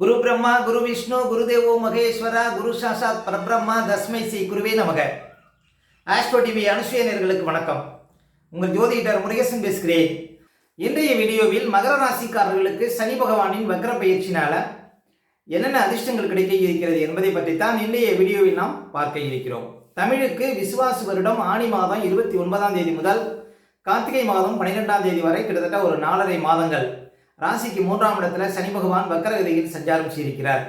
குரு பிரம்மா குரு விஷ்ணு குருதேவோ மகேஸ்வரா குரு சாசாத் பரபிரம்மா தஸ்மை ஸ்ரீ குருவே நமக. ஆஸ்ட்ரோ டிவி அனுசுயனர்களுக்கு வணக்கம். உங்கள் ஜோதிடர் முருகேசன் பேசுகிறேன். இன்றைய வீடியோவில் மகர ராசிக்காரர்களுக்கு சனி பகவானின் வக்ர பயிற்சினால என்னென்ன அதிர்ஷ்டங்கள் கிடைக்க இருக்கிறது என்பதை பற்றி தான் இன்றைய வீடியோவில் நாம் பார்க்க இருக்கிறோம். தமிழுக்கு விசுவாசு வருடம் ஆணி மாதம் இருபத்தி ஒன்பதாம் தேதி முதல் கார்த்திகை மாதம் பன்னிரெண்டாம் தேதி வரை கிட்டத்தட்ட ஒரு நாலரை மாதங்கள். ராசிக்கு மூன்றாம் இடத்துல சனி பகவான் வக்கரகதியில் சஞ்சாரம் செய்திருக்கிறார்.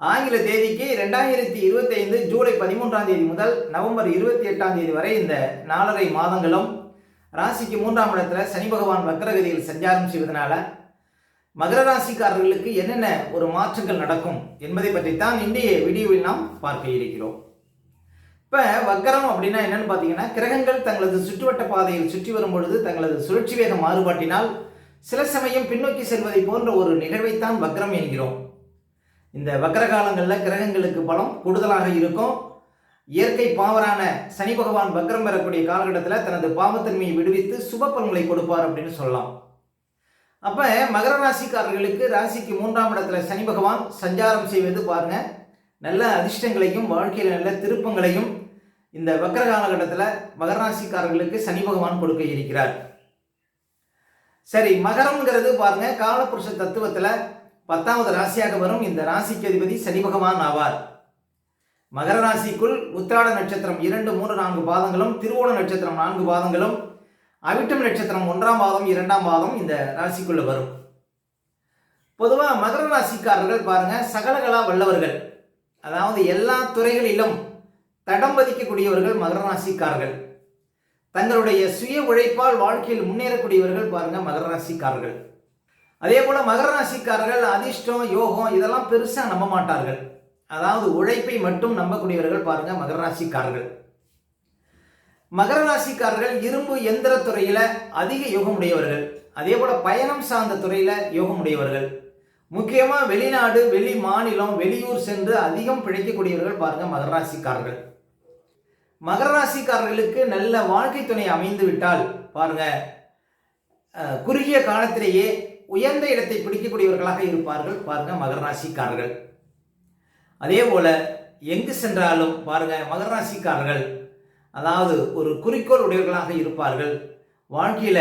ஆங்கில தேதிக்கு ரெண்டாயிரத்தி இருபத்தி ஐந்து ஜூலை பதிமூன்றாம் தேதி முதல் நவம்பர் இருபத்தி எட்டாம் தேதி வரை இந்த நாலரை மாதங்களும் ராசிக்கு மூன்றாம் இடத்துல சனி பகவான் வக்கரகதியில் சஞ்சாரம் செய்வதனால மகர ராசிக்காரர்களுக்கு என்னென்ன ஒரு மாற்றங்கள் நடக்கும் என்பதை பற்றித்தான் இன்றைய வீடியோவில் நாம் பார்க்க இருக்கிறோம். இப்போ வக்கரம் அப்படின்னா என்னன்னு பார்த்தீங்கன்னா கிரகங்கள் தங்களது சுற்றுவட்ட பாதையில் சுற்றி வரும் பொழுது தங்களது சுழற்சி வேக மாறுபாட்டினால் சில சமயம் பின்னோக்கி செல்வதை போன்ற ஒரு நிகழ்வைத்தான் வக்ரம் என்கிறோம். இந்த வக்ர காலங்களில் கிரகங்களுக்கு பலம் கூடுதலாக இருக்கும். இயற்கை பாவரான சனி பகவான் வக்ரம் பெறக்கூடிய காலகட்டத்தில் தனது பாவத்தன்மையை விடுவித்து சுப பலன்களை கொடுப்பார் அப்படின்னு சொல்லலாம். அப்போ மகர ராசிக்காரர்களுக்கு ராசிக்கு மூன்றாம் இடத்துல சனி பகவான் சஞ்சாரம் செய்வது பாருங்க. நல்ல அதிர்ஷ்டங்களையும் வாழ்க்கையில் நல்ல திருப்பங்களையும் இந்த வக்ர காலகட்டத்தில் மகர ராசிக்காரர்களுக்கு சனி பகவான் கொடுக்க இருக்கிறார். சரி மகரம்ங்கிறது பாருங்க காலபுருஷ தத்துவத்தில் பத்தாவது ராசியாக வரும். இந்த ராசிக்கு அதிபதி சனி பகவான் ஆவார். மகர ராசிக்குள் உத்திராட நட்சத்திரம் இரண்டு மூன்று நான்கு பாதங்களும் திருவோண நட்சத்திரம் நான்கு பாதங்களும் அவிட்டம் நட்சத்திரம் ஒன்றாம் பாதம் இரண்டாம் பாதம் இந்த ராசிக்குள்ள வரும். பொதுவாக மகர ராசிக்காரர்கள் பாருங்க சகலகலா வல்லவர்கள். அதாவது எல்லா துறைகளிலும் தடம் பதிக்கக்கூடியவர்கள் மகர ராசிக்காரர்கள். தங்களுடைய சுய உழைப்பால் வாழ்க்கையில் முன்னேறக்கூடியவர்கள் பாருங்க மகர ராசிக்காரர்கள். அதே போல மகர ராசிக்காரர்கள் அதிர்ஷ்டம் யோகம் இதெல்லாம் பெருசா நம்ப மாட்டார்கள். அதாவது உழைப்பை மட்டும் நம்பக்கூடியவர்கள் பாருங்க மகர ராசிக்காரர்கள். மகர ராசிக்காரர்கள் இரும்பு எந்திர துறையில அதிக யோகம் உடையவர்கள். அதே போல பயணம் சார்ந்த துறையில யோகம் உடையவர்கள். முக்கியமா வெளிநாடு வெளி மாநிலம் வெளியூர் சென்று அதிகம் பிழைக்கக்கூடியவர்கள் பாருங்க மகர ராசிக்காரர்கள். மகர ராசிக்காரர்களுக்கு நல்ல வாழ்க்கை துணை அமைந்து விட்டால் பாருங்க குறுகிய காலத்திலேயே உயர்ந்த இடத்தை பிடிக்கக்கூடியவர்களாக இருப்பார்கள் பாருங்க மகர ராசிக்காரர்கள். அதே போல எங்கு சென்றாலும் பாருங்க மகர ராசிக்காரர்கள் அதாவது ஒரு குறிக்கோள் உடையவர்களாக இருப்பார்கள் வாழ்க்கையில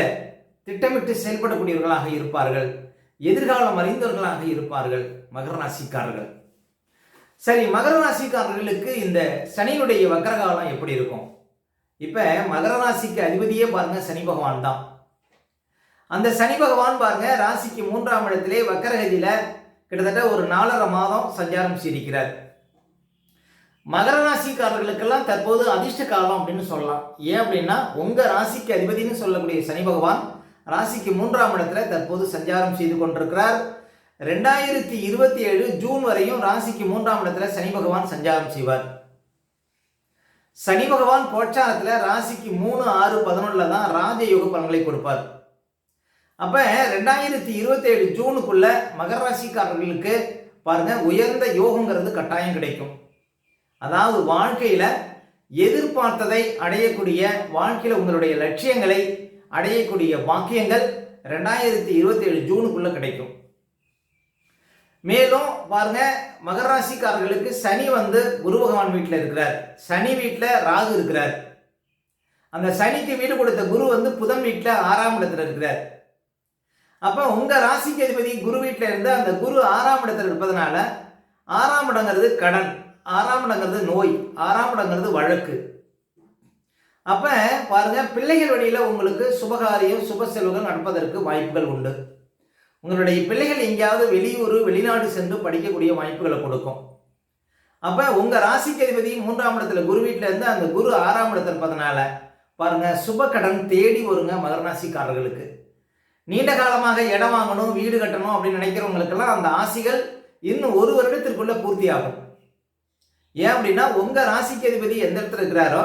திட்டமிட்டு செயல்படக்கூடியவர்களாக இருப்பார்கள் எதிர்காலம் அறிந்தவர்களாக இருப்பார்கள் மகர ராசிக்காரர்கள். சரி மகர ராசிக்காரர்களுக்கு இந்த சனியுடைய வக்கரகாலம் எப்படி இருக்கும்? இப்போ மகர ராசிக்கு அதிபதியே பாருங்க சனி பகவான் தான். அந்த சனி பகவான் பாருங்க ராசிக்கு மூன்றாம் இடத்திலே வக்கரகதியில கிட்டத்தட்ட ஒரு நாலரை மாதம் சஞ்சாரம் செய்திருக்கிறார். மகர ராசிக்காரர்களுக்கெல்லாம் தற்போது அதிர்ஷ்ட காலம் அப்படின்னு சொல்லலாம். ஏன் அப்படின்னா உங்க ராசிக்கு அதிபதினு சொல்லக்கூடிய சனி பகவான் ராசிக்கு மூன்றாம் இடத்துல தற்போது சஞ்சாரம் செய்து கொண்டிருக்கிறார். ரெண்டாயிரத்தி இருபத்தி ஏழு ஜூன் வரையும் ராசிக்கு மூன்றாம் இடத்துல சனி பகவான் சஞ்சாரம் செய்வார். சனி பகவான் கோச்சாரத்தில் ராசிக்கு மூணு ஆறு பதினொன்றில் தான் ராஜயோக பலன்களை கொடுப்பார். அப்போ ரெண்டாயிரத்தி இருபத்தி ஏழு ஜூனுக்குள்ள மகர ராசிக்காரர்களுக்கு பாருங்க உயர்ந்த யோகங்கிறது கட்டாயம் கிடைக்கும். அதாவது வாழ்க்கையில் எதிர்பார்த்ததை அடையக்கூடிய வாழ்க்கையில் உங்களுடைய லட்சியங்களை அடையக்கூடிய வாக்கியங்கள் ரெண்டாயிரத்தி இருபத்தி ஏழு ஜூனுக்குள்ளே கிடைக்கும். மேலும் பாருங்க மகர ராசிக்காரர்களுக்கு சனி வந்து குரு பகவான் வீட்டில் இருக்கிறார். சனி வீட்டில் ராகு இருக்கிறார். அந்த சனிக்கு வீடு கொடுத்த குரு வந்து புதன் வீட்டில் ஆறாம் இடத்துல இருக்கிறார். அப்போ உங்க ராசிக்கு அதிபதி குரு வீட்டில் இருந்து அந்த குரு ஆறாம் இடத்துல இருப்பதனால ஆறாம் இடங்கிறது கடன் ஆறாம் இடங்கிறது நோய் ஆறாம் இடங்கிறது வழக்கு. அப்ப பாருங்க பிள்ளைகள் வழியில உங்களுக்கு சுபகாரியம் சுப செலவுகள் நடப்பதற்கு வாய்ப்புகள் உண்டு. உங்களுடைய பிள்ளைகள் எங்கேயாவது வெளியூர் வெளிநாடு சென்று படிக்கக்கூடிய வாய்ப்புகளை கொடுக்கும். அப்ப உங்க ராசிக்கு அதிபதி மூன்றாம் இடத்துல குரு வீட்டில இருந்து அந்த குரு ஆறாம் இடத்துல இருப்பதனால பாருங்க சுப கடன் தேடி வருங்க மகர ராசிக்காரர்களுக்கு. நீண்ட காலமாக இடம் வாங்கணும் வீடு கட்டணும் அப்படின்னு நினைக்கிறவங்களுக்கெல்லாம் அந்த ஆசைகள் இன்னும் ஒரு வருடத்திற்குள்ள பூர்த்தி ஆகும் ஏன் அப்படின்னா உங்க ராசிக்கு அதிபதி எந்த இடத்துல இருக்கிறாரோ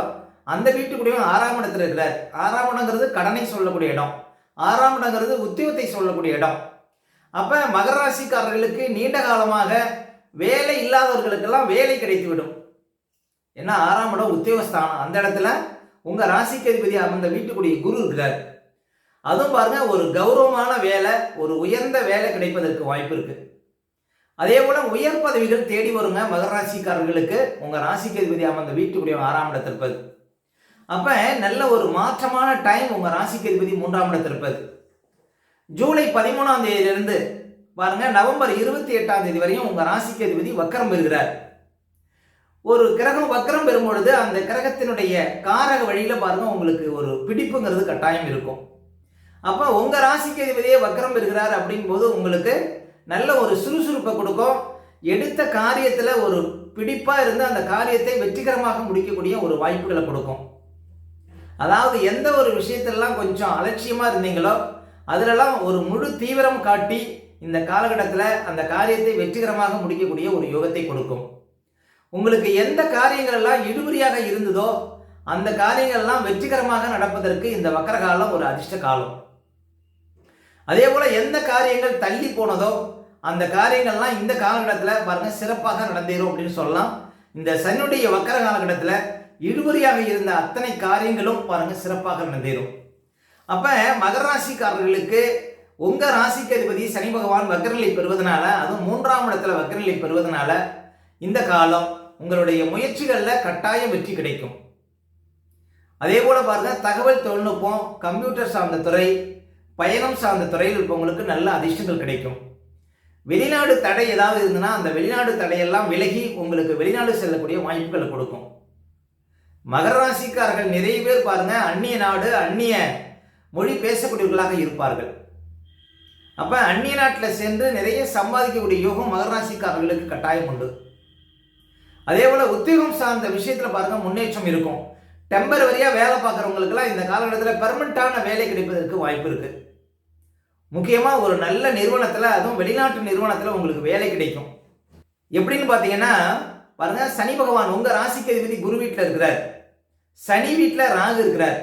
அந்த வீட்டுக்குடியும் ஆறாம் இடத்துல இருக்கிறார். ஆறாம் இடங்கிறது கடனை சொல்லக்கூடிய இடம். ஆறாம் இடங்கிறது உத்தியோகத்தை சொல்லக்கூடிய இடம். அப்ப மகர ராசிக்காரர்களுக்கு நீண்ட காலமாக வேலை இல்லாதவர்களுக்கெல்லாம் வேலை கிடைத்துவிடும். ஏன்னா ஆறாம் இடம் உத்தியோகஸ்தானம். அந்த இடத்துல உங்க ராசிக்கு அதிபதி அந்த வீட்டுக்குடிய குரு இருக்கிறார். அதுவும் பாருங்க ஒரு கௌரவமான வேலை ஒரு உயர்ந்த வேலை கிடைப்பதற்கு வாய்ப்பு இருக்கு. அதே போல உயர் பதவிகள் தேடி வருங்க மகர ராசிக்காரர்களுக்கு. உங்க ராசிக்கு அதிபதி அமர்ந்த வீட்டுக்குரிய ஆறாம் இடத்திற்பது அப்ப நல்ல ஒரு மாற்றமான டைம் உங்க ராசிக்கு அதிபதி மூன்றாம் இடத்தில் இருப்பது ஜூலை பதிமூணாம் தேதியிலிருந்து பாருங்க நவம்பர் இருபத்தி எட்டாம் தேதி வரையும் உங்க ராசிக்கு அதிபதி வக்கரம் பெறுகிறார். ஒரு கிரகம் வக்கரம் பெறும் பொழுது அந்த கிரகத்தினுடைய காரக வழியில பாருங்க உங்களுக்கு ஒரு பிடிப்புங்கிறது கட்டாயம் இருக்கும். அப்ப உங்க ராசிக்கு அதிபதியே வக்கரம் பெறுகிறார் அப்படிங்கும்போது உங்களுக்கு நல்ல ஒரு சுறுசுறுப்பை கொடுக்கும். எடுத்த காரியத்துல ஒரு பிடிப்பா இருந்து அந்த காரியத்தை வெற்றிகரமாக முடிக்கக்கூடிய ஒரு வாய்ப்புகளை கொடுக்கும். அதாவது எந்த ஒரு விஷயத்திலலாம் கொஞ்சம் அலட்சியமா இருந்தீங்களோ அதிலெல்லாம் ஒரு முழு தீவிரம் காட்டி இந்த காலகட்டத்தில் அந்த காரியத்தை வெற்றிகரமாக முடிக்கக்கூடிய ஒரு யோகத்தை கொடுக்கும். உங்களுக்கு எந்த காரியங்கள் எல்லாம் இருந்ததோ அந்த காரியங்கள்லாம் வெற்றிகரமாக நடப்பதற்கு இந்த வக்கர காலம் ஒரு அதிர்ஷ்ட காலம். அதே போல் எந்த காரியங்கள் தள்ளி போனதோ அந்த காரியங்கள்லாம் இந்த காலகட்டத்தில் பாருங்கள் சிறப்பாக நடந்தேரும் அப்படின்னு சொல்லலாம். இந்த சனியுடைய வக்கர காலகட்டத்தில் இழுபறியாக இருந்த அத்தனை காரியங்களும் பாருங்கள் சிறப்பாக நடந்தேரும் அப்ப மகர ராசிக்காரர்களுக்கு உங்க ராசிக்கு அதிபதி சனி பகவான் வக்கரநிலை பெறுவதனால அதுவும் மூன்றாம் இடத்துல வக்கரநிலை பெறுவதனால இந்த காலம் உங்களுடைய முயற்சிகளில் கட்டாயம் வெற்றி கிடைக்கும். அதே போல பாருங்க தகவல் தொழில்நுட்பம் கம்ப்யூட்டர் சார்ந்த துறை பயணம் சார்ந்த துறையில் இருப்பவங்களுக்கு நல்ல அதிர்ஷ்டங்கள் கிடைக்கும். வெளிநாடு தடை ஏதாவது இருந்ததுன்னா அந்த வெளிநாடு தடையெல்லாம் விலகி உங்களுக்கு வெளிநாடு செல்லக்கூடிய வாய்ப்புகளை கொடுக்கும். மகர ராசிக்காரர்கள் நிறைய பேர் பாருங்க அந்நிய நாடு அந்நிய மொழி பேசக்கூடியவர்களாக இருப்பார்கள். அப்போ அந்நிய நாட்டில் சென்று நிறைய சம்பாதிக்கக்கூடிய யோகம் மகர அவர்களுக்கு கட்டாயம் உண்டு. அதே போல் உத்தியோகம் சார்ந்த விஷயத்தில் பாருங்க முன்னேற்றம் இருக்கும். டெம்பரவரியாக வேலை பார்க்குறவங்களுக்குலாம் இந்த காலகட்டத்தில் பெர்மனண்ட்டான வேலை கிடைப்பதற்கு வாய்ப்பு இருக்குது முக்கியமாக ஒரு நல்ல நிறுவனத்தில் அதுவும் வெளிநாட்டு நிறுவனத்தில் உங்களுக்கு வேலை கிடைக்கும். எப்படின்னு பார்த்தீங்கன்னா பாருங்கள் சனி பகவான் உங்கள் ராசிக்கு அதிபதி குரு வீட்டில் இருக்கிறார். சனி வீட்டில் ராகு இருக்கிறார்.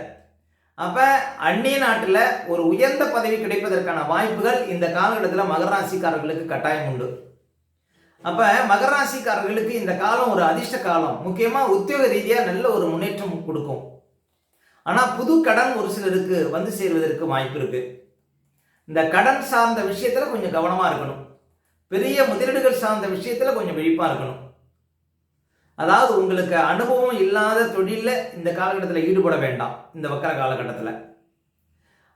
அப்ப அந்நிய நாட்டில் ஒரு உயர்ந்த பதவி கிடைப்பதற்கான வாய்ப்புகள் இந்த காலகட்டத்தில் மகர ராசிக்காரர்களுக்கு கட்டாயம் உண்டு. அப்ப மகர ராசிக்காரர்களுக்கு இந்த காலம் ஒரு அதிர்ஷ்ட காலம். முக்கியமா உத்தியோக ரீதியா நல்ல ஒரு முன்னேற்றம் கொடுக்கும். ஆனா புது கடன் ஒரு சிலருக்கு வந்து சேர்வதற்கு வாய்ப்பு இருக்கு. இந்த கடன் சார்ந்த விஷயத்துல கொஞ்சம் கவனமா இருக்கணும். பெரிய முதலீடுகள் சார்ந்த விஷயத்துல கொஞ்சம் விழிப்பா இருக்கணும். அதாவது உங்களுக்கு அனுபவம் இல்லாத தொழிலில் இந்த காலகட்டத்தில் ஈடுபட வேண்டாம் இந்த வக்கர காலகட்டத்தில்.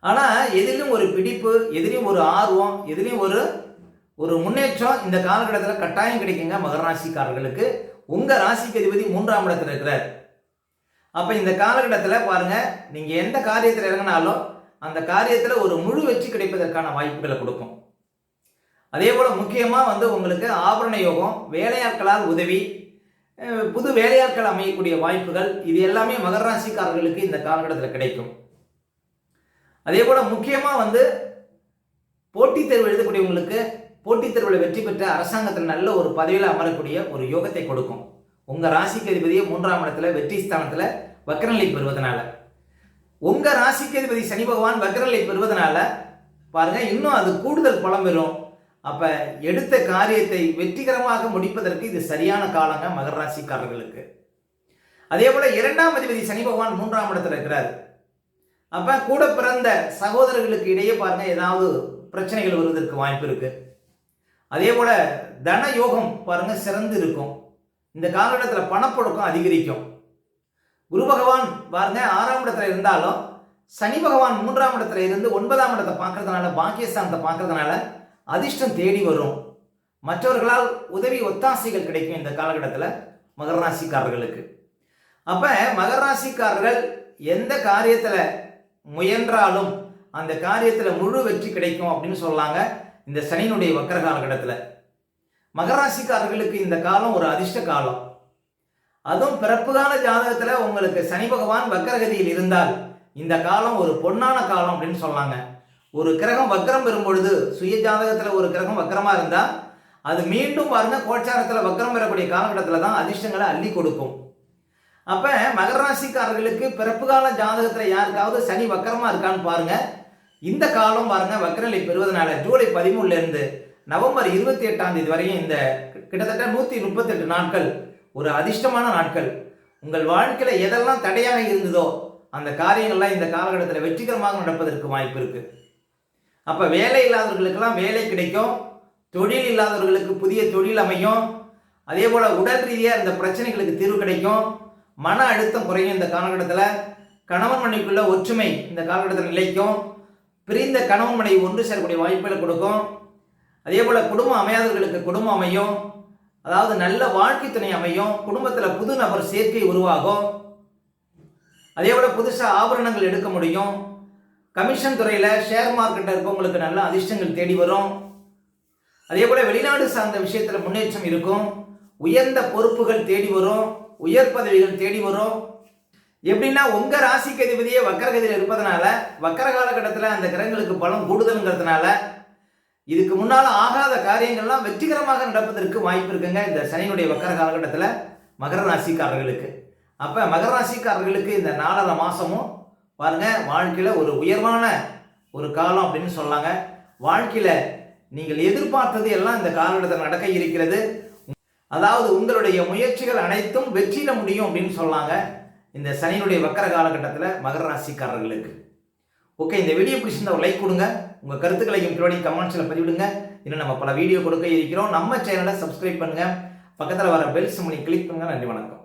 ஆனால் எதிலும் ஒரு பிடிப்பு எதிலையும் ஒரு ஆர்வம் எதிலையும் ஒரு ஒரு முன்னேற்றம் இந்த காலகட்டத்தில் கட்டாயம் கிடைக்குங்க மகர ராசிக்காரர்களுக்கு. உங்கள் ராசிக்கு அதிபதி மூன்றாம் இடத்துல இருக்கிறார். அப்போ இந்த காலகட்டத்தில் பாருங்கள் நீங்கள் எந்த காரியத்தில் இறங்கினாலும் அந்த காரியத்தில் ஒரு முழு வெற்றி கிடைப்பதற்கான வாய்ப்புகளை கொடுக்கும். அதே போல் முக்கியமாக வந்து உங்களுக்கு ஆபரண யோகம் வேலையாட்களால் உதவி புது வேலையாட்கள் அமையக்கூடிய வாய்ப்புகள் இது எல்லாமே மகர ராசிக்காரர்களுக்கு இந்த காலகட்டத்தில் கிடைக்கும். அதே போல முக்கியமாக வந்து போட்டித் தேர்வு எழுதக்கூடியவங்களுக்கு போட்டித் தேர்வில் வெற்றி பெற்ற அரசாங்கத்தில் நல்ல ஒரு பதவியில் அமரக்கூடிய ஒரு யோகத்தை கொடுக்கும். உங்கள் ராசிக்கு அதிபதியை மூன்றாம் இடத்துல வெற்றி ஸ்தானத்தில் வக்கரநிலை பெறுவதனால. உங்கள் ராசிக்கு அதிபதி சனி பகவான் வக்கரநிலை பெறுவதனால பாருங்கள் இன்னும் அது கூடுதல் பலம் பெறும். அப்ப எடுத்த காரியத்தை வெற்றிகரமாக முடிப்பதற்கு இது சரியான காலங்க மகர ராசிக்காரர்களுக்கு. அதே போல இரண்டாம் அதிபதி சனி பகவான் மூன்றாம் இடத்துல இருக்கிறார். அப்ப கூட பிறந்த சகோதரர்களுக்கு இடையே பாருங்க ஏதாவது பிரச்சனைகள் வருவதற்கு வாய்ப்பு இருக்கு. அதே போல தன யோகம் பாருங்க சிறந்து இருக்கும். இந்த காலகட்டத்தில் பணப்பொழுக்கம் அதிகரிக்கும். குரு பகவான் பாருங்க ஆறாம் இடத்துல இருந்தாலும் சனி பகவான் மூன்றாம் இடத்துல இருந்து ஒன்பதாம் இடத்தை பார்க்கறதுனால பாக்கியஸ்தானத்தை பார்க்கறதுனால அதிர்ஷ்டம் தேடி வரும். மற்றவர்களால் உதவி ஒத்தாசைகள் கிடைக்கும் இந்த காலகட்டத்தில் மகர ராசிக்காரர்களுக்கு. அப்போ மகர ராசிக்காரர்கள் எந்த காரியத்தில் முயன்றாலும் அந்த காரியத்தில் முழு வெற்றி கிடைக்கும் அப்படின்னு சொல்லாங்க இந்த சனியினுடைய வக்கர காலகட்டத்தில். மகர ராசிக்காரர்களுக்கு இந்த காலம் ஒரு அதிர்ஷ்ட காலம். அதுவும் பிறப்புகால ஜாதகத்தில் உங்களுக்கு சனி பகவான் வக்கரகதியில் இருந்தால் இந்த காலம் ஒரு பொன்னான காலம் அப்படின்னு சொன்னாங்க ஒரு கிரகம் வக்கரம் பெறும் பொழுது சுய ஜாதகத்தில் ஒரு கிரகம் வக்கரமா இருந்தால் அது மீண்டும் பாருங்க கோச்சாரத்தில் வக்கரம் பெறக்கூடிய காலகட்டத்தில் தான் அதிர்ஷ்டங்களை அள்ளி கொடுக்கும். அப்ப மகர ராசிக்காரர்களுக்கு பிறப்பு கால ஜாதகத்தில் யாருக்காவது சனி வக்கரமா இருக்கான்னு பாருங்க. இந்த காலம் பாருங்க வக்கரநிலை பெறுவதனால ஜூலை பதிமூணுல இருந்து நவம்பர் இருபத்தி எட்டாம் தேதி வரையும் இந்த கிட்டத்தட்ட நூத்தி முப்பத்தெட்டு நாட்கள் ஒரு அதிர்ஷ்டமான நாட்கள். உங்கள் வாழ்க்கையில எதெல்லாம் தடையாக இருந்ததோ அந்த காரியங்கள்லாம் இந்த காலகட்டத்தில் வெற்றிகரமாக நடப்பதற்கு வாய்ப்பு இருக்கு. அப்போ வேலை இல்லாதவர்களுக்கெல்லாம் வேலை கிடைக்கும். தொழில் இல்லாதவர்களுக்கு புதிய தொழில் அமையும். அதே போல் உடல் ரீதியாக இந்த பிரச்சனைகளுக்கு தீர்வு கிடைக்கும். மன அழுத்தம் குறையும் இந்த காலகட்டத்தில். கணவன் மனைவிக்குள்ள ஒற்றுமை இந்த காலகட்டத்தில் நிலைக்கும். பிரிந்த கணவன் மனைவி ஒன்று சேரக்கூடிய வாய்ப்புகளை கொடுக்கும். அதே போல் குடும்பம் அமையாதவர்களுக்கு குடும்பம் அமையும். அதாவது நல்ல வாழ்க்கை துணை அமையும். குடும்பத்தில் புது நபர் சேர்க்கை உருவாகும். அதே போல் புதுசாக ஆபரணங்கள் எடுக்க முடியும். கமிஷன் துறையில் ஷேர் மார்க்கெட்டில் இருக்கவங்களுக்கு நல்ல அதிர்ஷ்டங்கள் தேடி வரும். அதே போல் வெளிநாடு சார்ந்த விஷயத்தில் முன்னேற்றம் இருக்கும். உயர்ந்த பொறுப்புகள் தேடி வரும். உயர் பதவிகள் தேடி வரும். எப்படின்னா உங்கள் ராசிக்கு அதிபதியே வக்கரகதியில் இருப்பதனால வக்கர காலகட்டத்தில் அந்த கிரகங்களுக்கு பலம் கூடுதல்ங்கிறதுனால இதுக்கு முன்னால் ஆகாத காரியங்கள்லாம் வெற்றிகரமாக நடப்பதற்கு வாய்ப்பு இருக்குங்க இந்த சனியினுடைய வக்கர காலகட்டத்தில் மகர ராசிக்காரர்களுக்கு. அப்போ மகர ராசிக்காரர்களுக்கு இந்த நாலரை மாதமும் பாருங்கள் வாழ்க்கையில் ஒரு உயர்வான ஒரு காலம் அப்படின்னு சொல்லாங்க. வாழ்க்கையில் நீங்கள் எதிர்பார்த்தது எல்லாம் இந்த காலகட்டத்தில் நடக்க இருக்கிறது. அதாவது உங்களுடைய முயற்சிகள் அனைத்தும் வெற்றியில முடியும் அப்படின்னு சொல்லாங்க. இந்த சனியினுடைய வக்கர காலகட்டத்தில் மகர ராசிக்காரர்களுக்கு. ஓகே இந்த வீடியோ பிடிச்சிருந்தா ஒரு லைக் கொடுங்க. உங்கள் கருத்துக்களையும் பின்னாடி கமெண்ட்ஸில் பதிவிடுங்க. இன்னும் நம்ம பல வீடியோ கொடுக்க இருக்கிறோம். நம்ம சேனலை சப்ஸ்கிரைப் பண்ணுங்கள் பக்கத்தில் வர பெல் சிம்னி கிளிக் பண்ணுங்கள் நன்றி வணக்கம்.